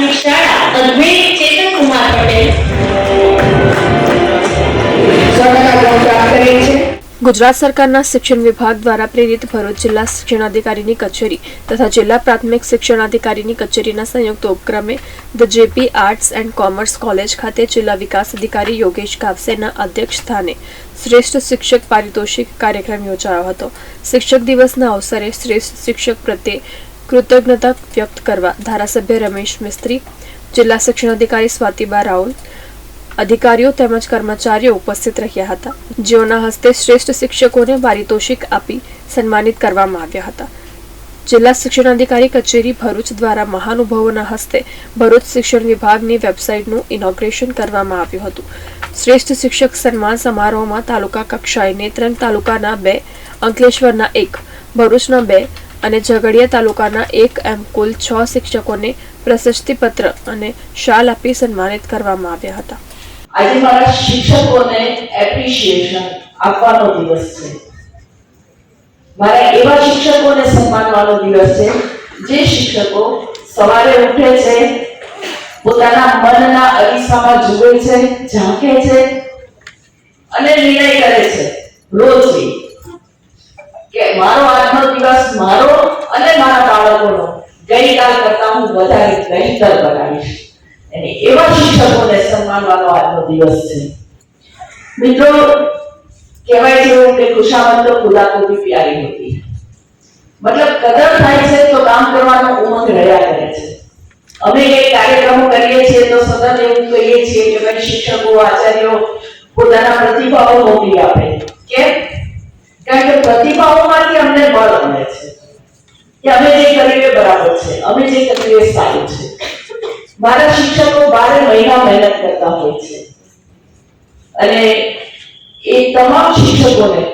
પ્રાથમિક શાળા અદ્વૈત ચેતન કુમાર પટેલ. ગુજરાત સરકારના શિક્ષણ વિભાગ દ્વારા પ્રેરિત ભરૂચ જિલ્લા શિક્ષણ અધિકારીની કચેરી તથા જિલ્લા પ્રાથમિક શિક્ષણ અધિકારીની કચેરીના સંયુક્ત ઉપક્રમે the JP arts and commerce college ખાતે જિલ્લા વિકાસ અધિકારી યોગેશ કાપસેના અધ્યક્ષ સ્થાને શ્રેષ્ઠ શિક્ષક પારિતોષિક કાર્યક્રમ યોજાયો હતો. શિક્ષક દિવસના અવસરે શ્રેષ્ઠ શિક્ષક પ્રત્યે કૃતજ્ઞતા વ્યક્ત કરવા ધારાસભ્ય રમેશ મિસ્ત્રી, જિલ્લા શિક્ષણાધિકારી સ્વાતિબા રાઉલ, અધિકારીઓ તેમજ કર્મચારીઓ ઉપસ્થિત રહ્યા હતા. જેઓના હસ્તે શ્રેષ્ઠ શિક્ષકોને પારિતોષિક આપી સન્માનિત કરવામાં આવ્યા હતા. જિલ્લા શિક્ષણાધિકારી કચેરી ભરૂચ દ્વારા મહાનુભાવોના હસ્તે ભરૂચ શિક્ષણ વિભાગની વેબસાઇટનું ઇનોગ્રેશન કરવામાં આવ્યું હતું. શ્રેષ્ઠ શિક્ષક સન્માન સમારોહમાં તાલુકા કક્ષાએ નેત્રંગ તાલુકાના બે, અંકલેશ્વરના એક, ભરૂચના બે અને ઝઘડિયા તાલુકાના એક એમ કુલ છ શિક્ષકોને પ્રશસ્તિપત્ર અને શાલ આપી સન્માનિત કરવામાં આવ્યા હતા. આજે મારા શિક્ષકોને એપ્રિશિએશન આપવાનો દિવસ છે. મારા એવા શિક્ષકોને સન્માનવાનો દિવસ છે, જે શિક્ષકો સવારે ઉઠે છે, પોતાના મનના અરીસામાં જુએ છે ઝાંકે છે અને નિર્ણય કરે છે રોજથી કે મારો આજનો દિવસ મારો મારા બાળકોનો. ગઈકાલ કરતા હું વધારે બહેતર બનાવીશ. અને એવા શિક્ષકોને સન્માનવાનો આજનો દિવસ છે. મિત્રો, કહેવાય છે કે ખુશામત તો ખુદા પ્યારી હતી. મતલબ કદર થાય છે તો કામ કરવાનો ઉમંગ રહ્યા કરે છે. અમે એ કાર્યક્રમો કરીએ છીએ તો સતત એવું કહીએ છીએ કે ભાઈ શિક્ષકો, આચાર્યો પોતાના પ્રતિભાવો મોકલી આપે. કેમ? કારણ કે પ્રતિભાવોમાંથી અમને બળ મળે છે. કે અમે જે કરીએ બરાબર છે. અમે જે કરીએ સારું છે. મારા શિક્ષકો બારે મહિના મહેનત કરતા હોય છે. અને એ તમામ શિક્ષકોને